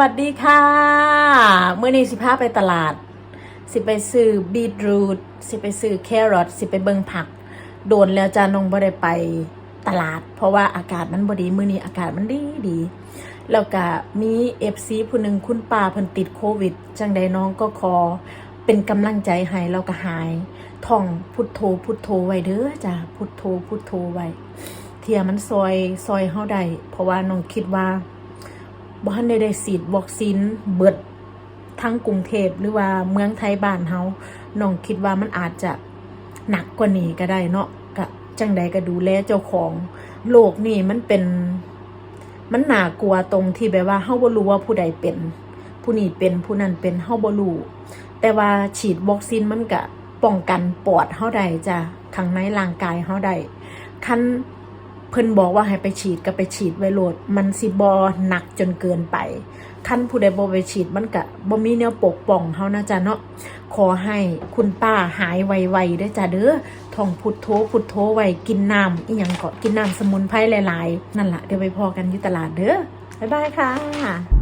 วัสดีค่ะ เมื่อนี้สิพาไปตลาด สิไปซื้อบีทรูทสิไปซื้อแครอทสิไปเบิงผัก โดนแล้วจ้านงบ่ได้ไปตลาด เพราะว่าอากาศมันบ่ดีมื้อนี้อากาศมันดีดี แล้วก็มีเอฟซีผู้หนึ่งคุณป้าเพิ่นติดโควิด จังใดน้องก็ขอเป็นกำลังใจให้แล้วก็หายท่องพุทโธพุทโธไว้เด้อจ้ะพุทโธพุทโธไว้เทียมันซอยซอยเฮาได้เพราะว่าน้องคิดว่า บ่ทันได้ได้ฉีดวัคซีนเบิดทั้งกรุงเทพหรือว่าเมืองไทยบ้านเฮาน้องคิดว่ามันอาจจะหนักกว่านี้ก็ได้เนาะก็จังใดก็ดูแลเจ้าของโรคนี่มันเป็น มันหนากลัวตรงที่แบบว่าเฮาบ่รู้ว่าผู้ใดเป็น ผู้นี้เป็นผู้นั้นเป็นเฮาบ่รู้แต่ว่าฉีดวัคซีนมันก็ป้องกันปอดเฮาได้จ้ะข้างในร่างกายเฮาได้คัน เพิ่นบอกว่าให้ไปฉีดก็ไปฉีดไวโรดมันสิบอหนักจนเกินไปคันผู้ใดบ่ไปฉีดมันก็บ่มีแนวปกป้องเฮานะจ๊ะเนาะขอให้คุณป้าหายไวๆได้จ้ะเด้อท่องพุทโธพุทโธไว้กินน้ำอีหยังก็กินน้ำสมุนไพรหลายๆ นั่นล่ะเดี๋ยวไปพอกันอยู่ตลาดเด้อบ๊ายบายค่ะ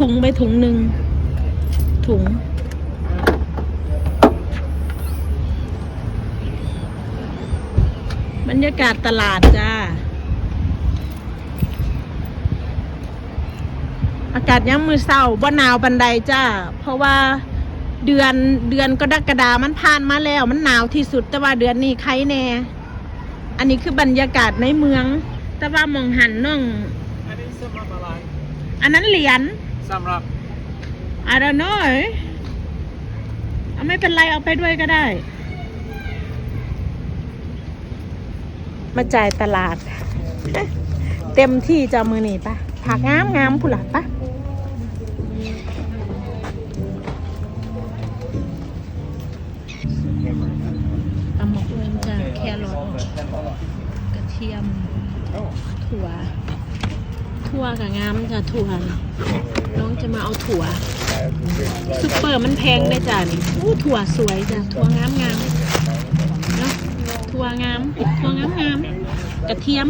ถุงไปถุงหนึ่งถุง บรรยากาศตลาดจ้า อากาศยังมือเศร้าบ่หนาวบันไดจ้า เพราะว่าเดือนเดือนกรกฎามันผ่านมาแล้ว มันหนาวที่สุดแต่ว่าเดือนนี้ใครแน่ อันนี้คือบรรยากาศในเมือง แต่ว่ามองหันน้อง อันนั้นเหรียญ สำหรับ I don't know เอาไม่เป็นไรเอาไปด้วยก็ได้ มาจ่ายตลาด เต็มที่จะมือนี่ปะผักงามงามผู้หลักปะเอาหมกเงินจ้ะแครอทกระเทียม ถั่ว ถั่วกับงามจ้ะถั่ว น้องจะมาเอาถั่วซุปเปอร์มันแพงได้จ้ะนี่อู้ถั่วสวยจ้ะถั่วงามงามเนาะถั่วงามถั่วงามงามกระเทียม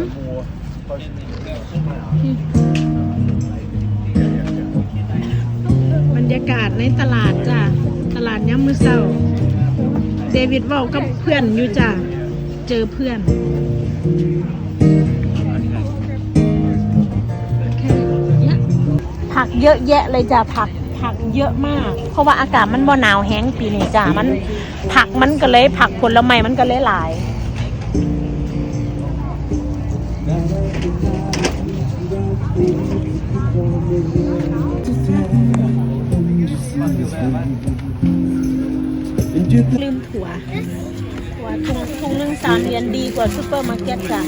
บรรยากาศในตลาดจ้ะตลาดย่ำมือเศร้าเดวิดว่ากับเพื่อนอยู่จ้ะเจอเพื่อน เยอะแยะเลยจ้ะผักผักเยอะมาก เพราะว่าอากาศมันบ่หนาวแห้งปีนี้จ้ะมัน ผักมันก็เลยผักผลไม้มันก็เลยหลายลืมถั่วถั่วถุงถุงหนึ่งสามเหรียญดีกว่าซูเปอร์มาร์เก็ตจ้ะ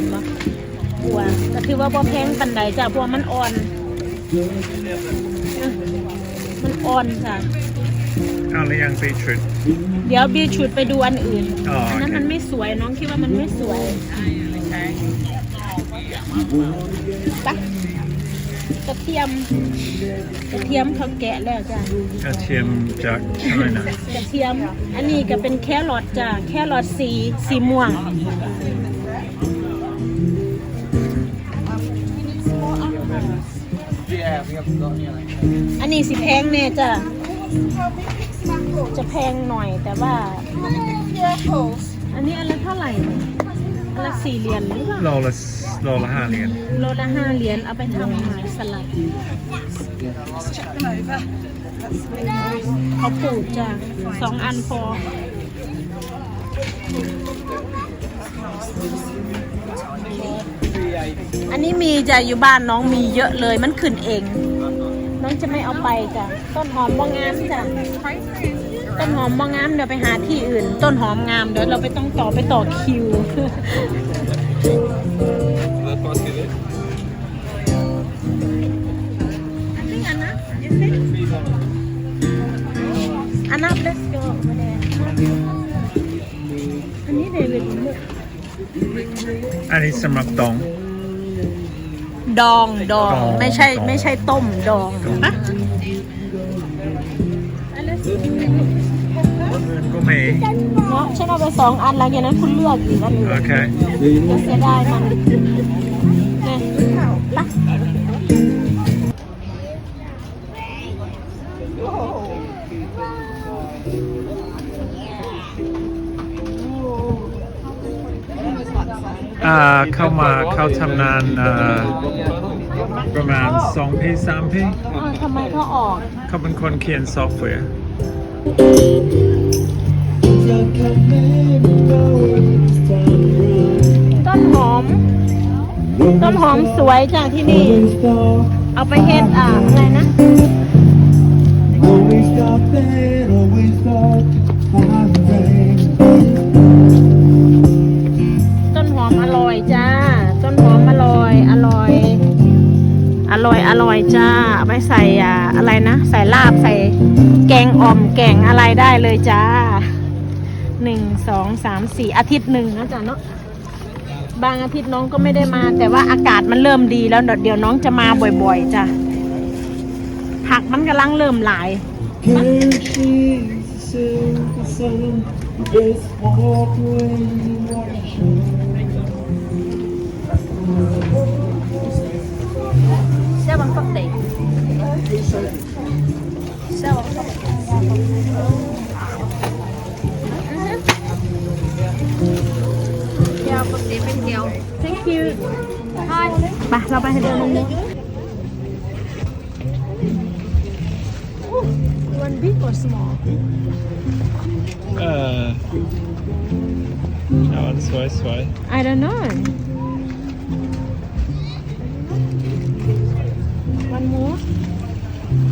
ถั่วก็ถือว่าบ่แพงปันใดจ้ะเพราะว่ามันอ่อน มันอ่อนจ้ะเอาหรือยังบีทรูท เดี๋ยวบีชุดไปดูอันอื่นอ๋ออั นนั้นโอเคมันไม่สวยน้องคิดว่ามันไม่สวยปะกระเทียมกระเทียมเขาแกะแล้วจ้ะกระเทียมจากอะไรนะกระเทียม อันนี้ก็เป็นแครอทจ้ะแครอทสีสีม่วง อันนี้สิแพงแน่จ้ะ จะแพงหน่อยแต่ว่า อันนี้อันละเท่าไหร่อันละสี่เหรียญหรือเปล่าโลละโลละห้าเหรียญโลละห้าเหรียญเอาไปทำอาหารสลัดเขาปลูกจ้ะสองอันพออั อันนี้มีจะอยู่บ้านน้องมีเยอะเลยมันขึ้นเอง น้องจะไม่เอาไปจ้ะต้นหอมบ่งงามจ้ะต้นหอมบ่งงามเดี๋ยวไปหาที่อื่น ต้นหอมงามเดี๋ยวเราไปต้องต่อไปต่อคิว Anak, let's go อันนี้เดวิด อันนี้สำหรับตอง ดองดองดองไม่ใช่ดองไม่ใช่ต้มดองดองปะก็มีเนาะฉันเอาไปสองอันหลังจากนั้นคุณเลือกอีกอันหนึ่งโอเคจะเสียดายมัน เข้ามาเข้าทำนานอ่าประมาณ2ปี3ปีเออทำไมเขาออกเขาเป็นคนเขียนซอฟต์แวร์ต้นหอม ต้นหอมสวยจากที่นี่ เอาไปเฮ็ดอ่าอะไรนะ อมอร่อยจ้า ต้นหอมอร่อย อร่อย อร่อย อร่อยจ้าเอาไปใส่อะไรนะ ใส่ลาบใส่แกงอ่อมแกงอะไรได้เลยจ้าหนึ่งสองสามสี่อาทิตย์หนึ่งนะจ๊ะเนาะบางอาทิตย์น้องก็ไม่ได้มา แต่ว่าอากาศมันเริ่มดีแล้วเดี๋ยวน้องจะมาบ่อยๆจ้ะผักมันกำลังเริ่มหลาย ติเป็นเดียว thank you ไปเราไปเดินตรงนี้ one big or small เออเอาอันสวยสวย I don't know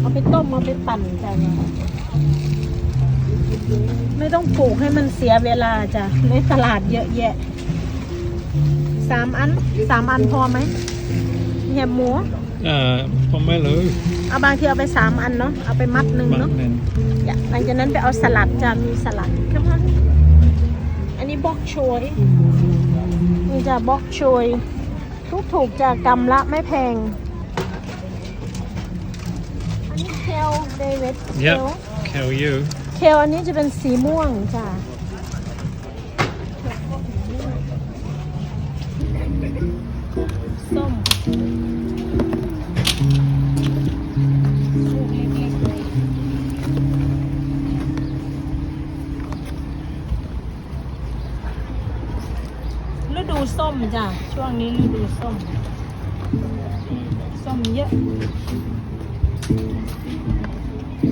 เอาไปต้มเอาไปปั่นจ้ะไม่ต้องปลูกให้มันเสียเวลาจ้ะในตลาดเยอะแยะสามอันสามอันพอไหมแหนมหมูเอ่อผมไม่รู้เอาบางทีเอาไปสามอันเนาะเอาไปมัดหนึ่งบางเนาะนึงอย่าหลังจากนั้นไปเอาสลัดจ้ะมีสลัดครับอันนี้บอกโชยนี่จะบอกโชยทุกถูกๆจะกำละไม่แพง ลเดวิดเคเยอะลเคลยูเคลอันนี้จะเป็นสีม่วงจ้ะ ส้ม ฤดูส้มจ้ะ ช่วงนี้ฤดูส้ม ส้มเยอะ Enough? Yeah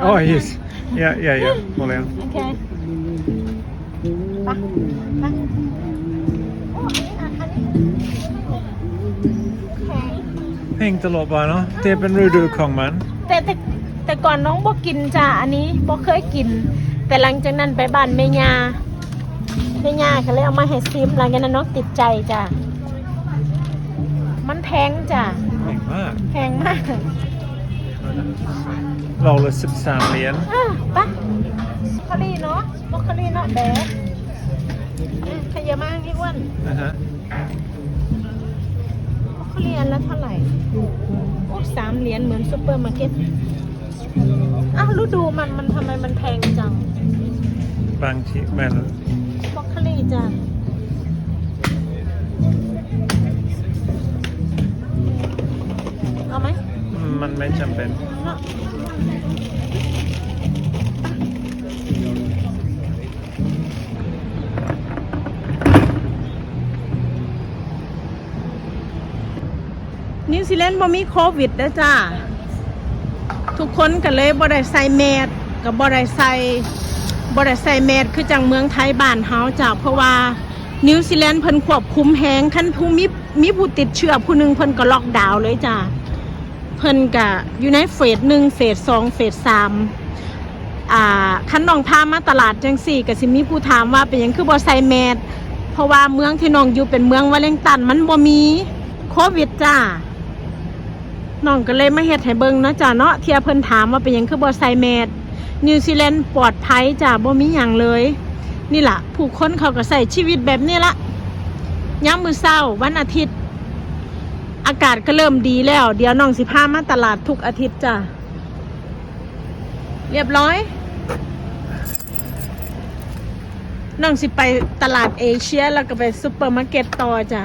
oh yes yeah yeah yeah หมดแล้วโอเคไปไปโอ้อันนี้อันอันนี้แพงเพลงตลอดไปเนาะแต่เป็นฤดูของมัน แต่แต่แต่ก่อนน้องบ่กินจ้ะอันนี้บ่เคยกิน แต่หลังจากนั้นไปบ้านแม่ย่าแม่ย่าก็เลยเอามาให้ซิมหลังจากนั้นน้องติดใจจ้ะมันแพงจ้ะแพงมากแพงมากโลละ13เหรียญอะไปคารีเนาะบล็อกคารีเนาะแดดขยับมาให้อ้วนนะฮะ เขาเรียนแล้วเท่าไหร่โอ้สามเหรียญเหมือนซุปเปอร์มาร์เก็ตอ้าวฤดูมันมันทำไมมันแพงจัง บางทีแม่นบล็อกโคลีจ้ะเอาไหมมันไม่จำเป็น เนาะ ซีแลนด์บ่มีโควิดนะจ้าทุกคนก็เลยบ่ได้ใส่แมสกับบ่ได้ใส่บ่ได้ใส่แมสคือจังเมืองไทยบ้านเฮาจ้ะเพราะว่านิวซีแลนด์เพิ่นควบคุมแฮงคันผู้มีมีผู้ติดเชื้อผู้หนึงเพิ่นก็ล็อกดาวน์เลยจ้ะเพิ่นก็อยู่ในเฟสหนึ่งเฟสสองเฟสสามอ่าคันน้องพามาตลาดจังสี่ก็สิมีผู้ถามว่าเป็นหยังคือบ่ใส่แมสเพราะว่าเมืองที่น้องอยู่เป็นเมืองวาเลงตันมันบ่มีโควิดจ้า น้องก็เลยมาเฮ็ดให้เบิ่งเนาะจ้ะเนาะเทียเพิ่นถามว่าเป็นหยังคือบ่ใส่แมสนิวซีแลนด์ปลอดภัยจ้ะบ่มีหยังเลย นี่ล่ะ ผู้คนเขาก็ใส่ชีวิตแบบนี้ละย้ำมือเศร้าวันอาทิตย์ อากาศก็เริ่มดีแล้ว เดี๋ยวน้องสิพามาตลาดทุกอาทิตย์จ้ะเรียบร้อยน้องสิไปตลาดเอเชียแล้วก็ไปซุปเปอร์มาร์เก็ตต่อจ้ะ